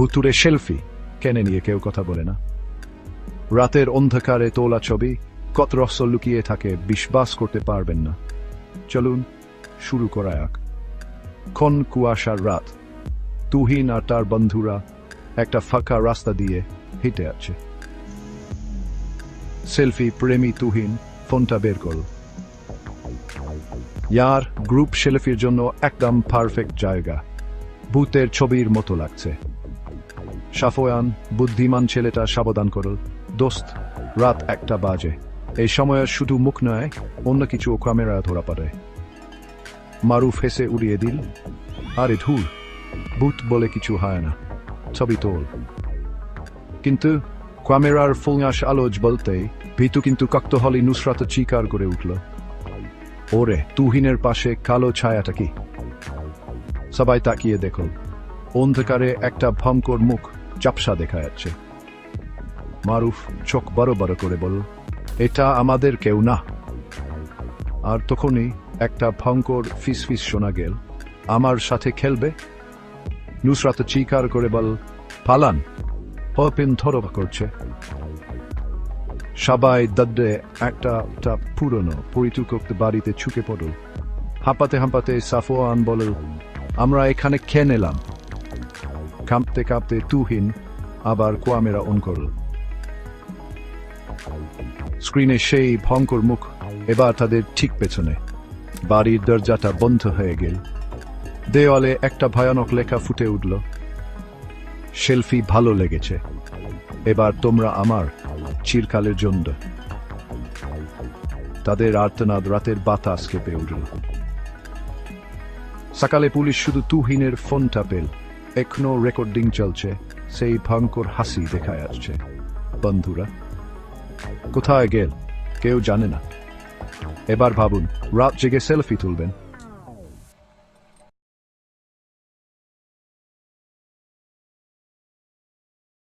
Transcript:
ভুতুরে সেলফি। কেনে নিয়ে কেউ কথা বলে না। রাতের অন্ধকারে তোলা ছবি, কত রহস্য লুকিয়ে থাকে, বিশ্বাস করতে পারবেন না। চলুন, শুরু করা যাক। ক্ষণ কুয়াশার রাত। তুহিন আর তার বন্ধুরা একটা ফাঁকা রাস্তা দিয়ে হেঁটে আছে সেলফি প্রেমী তুহিন ফোনটা বের করল। ইয়ার গ্রুপ সেলফির জন্য একদম পারফেক্ট জায়গা। ভূতের ছবির মতো লাগছে। সাফয়ান, বুদ্ধিমান ছেলেটা সাবধান করল দোস্ত, রাত একটা বাজে। এই সময় শুধু মুখ নয়, অন্য কিছু ক্যামেরা ধরা পড়ে। মারুফ হেসে উড়িয়ে দিল, আরে ধুর, ভূত বলে কিছু হয় না, ছবি তোল। কিন্তু ক্যামেরার ফুলঙাস আলোচ বলতে, ভীতু কিন্তু কাক্তহলি নুসরাত চিকার করে উঠল। ওরে, তুহিনের পাশে কালো ছায়াটা কি? সবাই তাকিয়ে দেখল। অন্ধকারে একটা ভয়ঙ্কর মুখ চাপসা দেখা যাচ্ছে। মারুফ, চোখ বড় বড় করে বলল, এটা আমাদের কেউ না। আর তখনই একটা ভঙ্কর ফিস ফিস শোনা গেল, আমার সাথে খেলবে? নুসরাত চিকার করে বল, পালান হপিন থরবা করছে। সবাই দদ্দে একটা পুরনো পরিচুক্ত বাড়িতে ছুকে পড়ল। হাঁপাতে হাঁপাতে সাফোয়ান বলল, আমরা এখানে খেয়ে নিলাম। কাঁপতে কাঁপতে তুহিন আবার কোয়ামেরা অন করল। স্ক্রিনে সেই ভয়ঙ্কর মুখ, এবার তাদের ঠিক পেছনে। বাড়ির দরজাটা বন্ধ হয়ে গেল। দেওয়ালে একটা ভয়ানক লেখা ফুটে উঠল, সেলফি ভালো লেগেছে। এবার তোমরা আমার চিরকালের জন্য। তাদের আর্তনাদ রাতের বাতাস কেঁপে উঠল। সকালে পুলিশ শুধু তুহিনের ফোনটা পেল। এখনও রেকর্ডিং চলছে। সেই ভয়ঙ্কর হাসি দেখা যাচ্ছে বন্ধুরা, কোথায় গেল? কেউ জানে না। এবার ভাবুন, রাত জেগে সেলফি তুলবেন।